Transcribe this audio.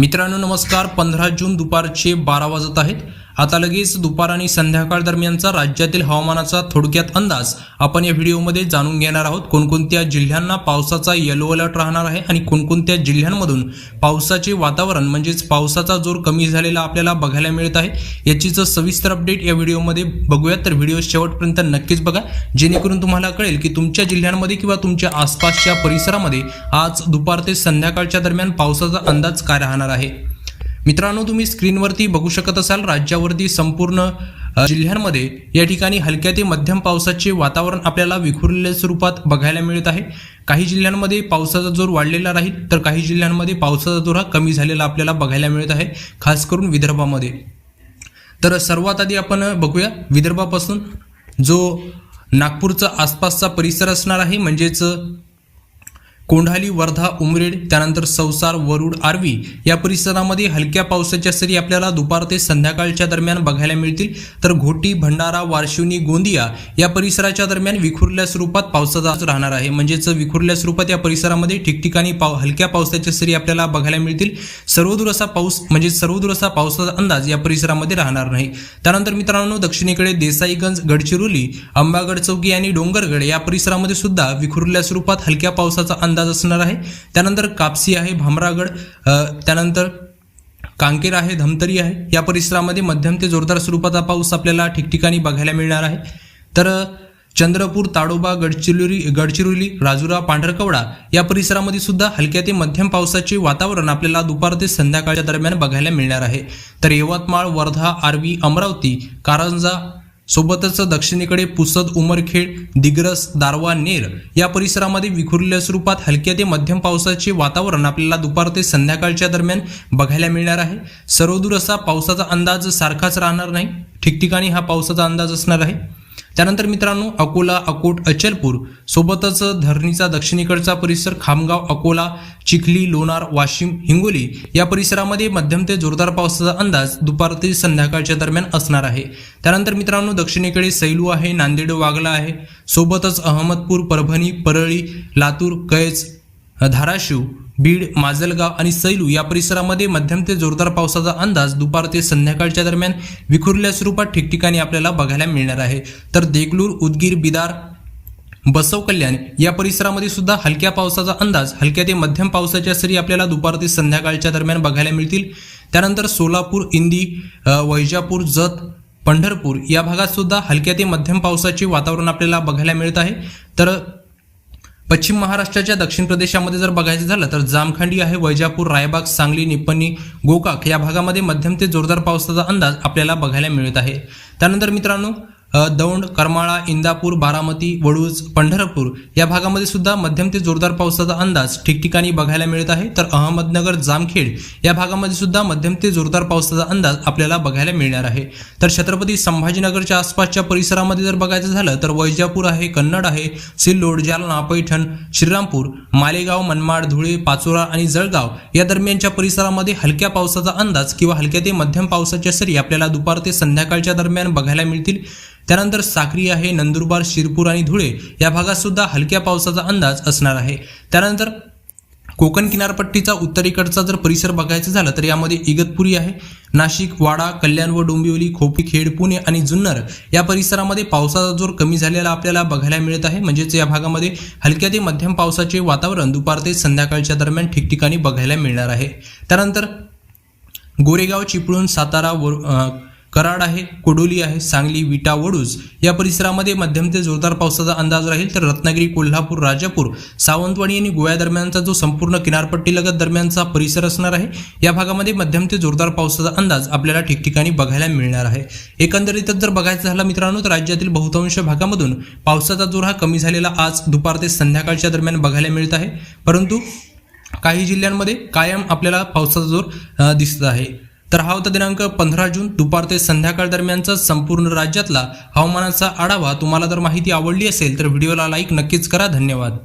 मित्रांनो नमस्कार. पंधरा जून दुपारचे बारा वाजत आहेत. आता लगेच दुपार आणि संध्याकाळ दरम्यानचा राज्यातील हवामानाचा थोडक्यात अंदाज आपण या व्हिडिओमध्ये जाणून घेणार आहोत. कोणकोणत्या जिल्ह्यांना पावसाचा येलो अलर्ट राहणार आहे आणि कोणकोणत्या जिल्ह्यांमधून पावसाचे वातावरण म्हणजेच पावसाचा जोर कमी झालेला आपल्याला बघायला मिळत आहे याचीच सविस्तर अपडेट या व्हिडिओमध्ये बघूयात. तर व्हिडिओ शेवटपर्यंत नक्कीच बघा जेणेकरून तुम्हाला कळेल की तुमच्या जिल्ह्यांमध्ये किंवा तुमच्या आसपासच्या परिसरामध्ये आज दुपार ते संध्याकाळच्या दरम्यान पावसाचा अंदाज काय राहणार आहे. मित्रांनो तुम्ही स्क्रीनवरती बघू शकत असाल राज्यावरती संपूर्ण जिल्ह्यांमध्ये या ठिकाणी हलक्या ते मध्यम पावसाचे वातावरण आपल्याला विखुरलेल्या स्वरूपात बघायला मिळत आहे. काही जिल्ह्यांमध्ये पावसाचा जोर वाढलेला राहील तर काही जिल्ह्यांमध्ये पावसाचा जोर हा कमी झालेला आपल्याला बघायला मिळत आहे खास करून विदर्भामध्ये. तर सर्वात आधी आपण बघूया विदर्भापासून जो नागपूरचा आसपासचा परिसर असणार आहे म्हणजेच कोंढाली वर्धा उमरेड त्यानंतर संसार वरुड आर्वी या परिसरामध्ये हलक्या पावसाच्या सरी आपल्याला दुपार ते संध्याकाळच्या दरम्यान बघायला मिळतील. तर घोटी भंडारा वारशिवनी गोंदिया या परिसराच्या दरम्यान विखुरल्या स्वरूपात पावसाचा राहणार आहे. म्हणजेच विखुरल्या स्वरूपात या परिसरामध्ये ठिकठिकाणी पाव हलक्या पावसाच्या सरी आपल्याला बघायला मिळतील. सर्वदूर असा पाऊस म्हणजे सर्वदूर असा पावसाचा अंदाज या परिसरामध्ये राहणार नाही. त्यानंतर मित्रांनो दक्षिणेकडे देसाईगंज गडचिरोली अंबागड चौकी आणि डोंगरगड या परिसरामध्ये सुद्धा विखुरल्या स्वरूपात हलक्या पावसाचा अंदाज असणार आहे. त्यानंतर कापसी आहे भामरागड त्यानंतर कांकेर आहे धमतरी आहे. या परिसरामध्ये मध्यम ते जोरदार स्वरूपाचा पाऊस आपल्याला ठिकठिकाणी बघायला मिळणार आहे. तर चंद्रपूर ताडोबा गडचिरोली गडचिरोली राजुरा पांढरकवडा या परिसरामध्ये सुद्धा हलक्या ते मध्यम पावसाचे वातावरण आपल्याला दुपार ते संध्याकाळच्या दरम्यान बघायला मिळणार आहे. तर यवतमाळ वर्धा आर्वी अमरावती कारंजा सोबतच दक्षिणेकडे पुसद उमरखेड दिग्रस दारवा नेर या परिसरामध्ये विखुरलेल्या स्वरूपात हलक्या ते मध्यम पावसाचे वातावरण आपल्याला दुपार ते संध्याकाळच्या दरम्यान बघायला मिळणार आहे. सर्वदूर असा पावसाचा अंदाज सारखाच राहणार नाही. ठिकठिकाणी हा पावसाचा अंदाज असणार आहे. त्यानंतर मित्रांनो अकोला अकोट अचलपूर सोबतच धरणीचा दक्षिणेकडचा परिसर खामगाव अकोला चिखली लोणार वाशिम हिंगोली या परिसरामध्ये मध्यम ते जोरदार पावसाचा अंदाज दुपार ते संध्याकाळच्या दरम्यान असणार आहे. त्यानंतर मित्रांनो दक्षिणेकडे सैलू आहे नांदेड वागला आहे. सोबतच अहमदपूर परभणी परळी लातूर कैज धाराशिव बीड माजलगाव आणि सैलू या परिसरामध्ये मध्यम ते जोरदार पावसाचा अंदाज दुपार ते संध्याकाळच्या दरम्यान विखुरल्या स्वरूपात ठिकठिकाणी आपल्याला बघायला मिळणार आहे. तर देगलूर उदगीर बिदार बसव कल्याण या परिसरामध्ये सुद्धा हलक्या पावसाचा अंदाज हलक्या ते मध्यम पावसाच्या सरी आपल्याला दुपार ते संध्याकाळच्या दरम्यान बघायला मिळतील. त्यानंतर सोलापूर इंदी वैजापूर जत पंढरपूर या भागात सुद्धा हलक्या ते मध्यम पावसाचे वातावरण आपल्याला बघायला मिळत आहे. तर पश्चिम महाराष्ट्राच्या दक्षिण प्रदेशामध्ये जर बघायचं झालं तर जामखंडी आहे वैजापूर रायबाग सांगली निपणी गोकाक या भागामध्ये मध्यम ते जोरदार पावसाचा अंदाज आपल्याला बघायला मिळत आहे. त्यानंतर मित्रांनो दौंड करमाळा इंदापूर बारामती वडूज पंढरपूर या भागामध्ये सुद्धा मध्यम ते जोरदार पावसाचा अंदाज ठिकठिकाणी बघायला मिळत आहे. तर अहमदनगर जामखेड या भागामध्ये सुद्धा मध्यम ते जोरदार पावसाचा अंदाज आपल्याला बघायला मिळणार आहे. तर छत्रपती संभाजीनगरच्या आसपासच्या परिसरामध्ये जर बघायचं झालं तर वैजापूर आहे कन्नड आहे सिल्लोड जालना पैठण श्रीरामपूर मालेगाव मनमाड धुळे पाचोरा आणि जळगाव या दरम्यानच्या परिसरामध्ये हलक्या पावसाचा अंदाज किंवा हलक्या ते मध्यम पावसाच्या सरी आपल्याला दुपार ते संध्याकाळच्या दरम्यान बघायला मिळतील. त्यानंतर साक्री आहे नंदुरबार शिरपूर आणि धुळे या भागात सुद्धा हलक्या पावसाचा अंदाज असणार आहे. त्यानंतर कोकण किनारपट्टीचा उत्तरेकडचा जर परिसर बघायचं झालं तर यामध्ये इगतपुरी आहे नाशिक वाडा कल्याण व डोंबिवली खोपी खेड पुणे आणि जुन्नर या परिसरामध्ये पावसाचा जोर कमी झालेला आपल्याला बघायला मिळत आहे. म्हणजेच या भागामध्ये हलक्या ते मध्यम पावसाचे वातावरण दुपार ते संध्याकाळच्या दरम्यान ठिकठिकाणी बघायला मिळणार आहे. त्यानंतर गोरेगाव चिपळूण सातारा वर कराड आहे कोडोली आहे सांगली विटा वडूज या परिसरामध्ये मध्यम ते जोरदार पावसाचा अंदाज राहील तर रत्नागिरी कोल्हापूर राजापूर सावंतवाडी आणि गोव्या दरम्यानचा जो संपूर्ण किनारपट्टीलगत दरम्यानचा परिसर असणार आहे या भागामध्ये मध्यम ते जोरदार पावसाचा अंदाज आपल्याला ठिकठिकाणी बघायला मिळणार आहे. एकंदरीतच जर बघायचं झालं मित्रांनो तर राज्यातील बहुतांश भागामधून पावसाचा जोर हा कमी झालेला आज दुपार ते संध्याकाळच्या दरम्यान बघायला मिळत आहे. परंतु काही जिल्ह्यांमध्ये कायम आपल्याला पावसाचा जोर दिसत आहे. तर हा होता दिनांक पंधरा जून. दुपार ते संध्याकाळ दरम्यानचा संपूर्ण राज्यातला हवामानाचा आढावा. तुम्हाला जर माहिती आवडली असेल तर व्हिडिओला लाईक नक्कीच करा. धन्यवाद.